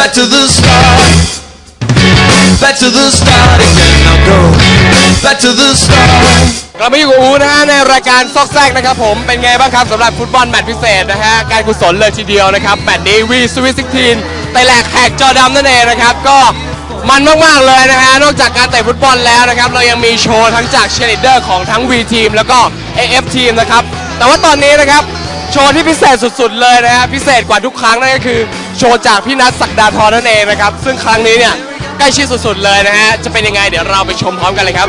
Back to the start. Back to the start again. Now go. Back to the start. กลับมาอยู่กับอูนะฮะในรายการซอกแซกนะครับผมเป็นไงบ้างครับสำหรับฟุตบอลแมตช์พิเศษนะฮะการกุศลเลยทีเดียวนะครับแมตช์นี้วีสวิสซิกทีนไต่แหลกแหกจอดำนั่นเองนะครับก็มันมากๆเลยนะฮะนอกจากการเตะฟุตบอลแล้วนะครับเรายังมีโชว์ทั้งจากเชียลีดเดอร์ของทั้ง V ทีมแล้วก็ AF ทีมนะครับแต่ว่าตอนนี้นะครับโชว์ที่พิเศษสุดๆเลยนะฮะพิเศษกว่าทุกครั้งนั่นก็คือ โชว์จากพี่นัทศักดาทรนั่นเองนะครับ ซึ่งครั้งนี้เนี่ยใกล้ชิดสุดๆเลยนะฮะ จะเป็นยังไงเดี๋ยวเราไปชมพร้อมกันเลยครับ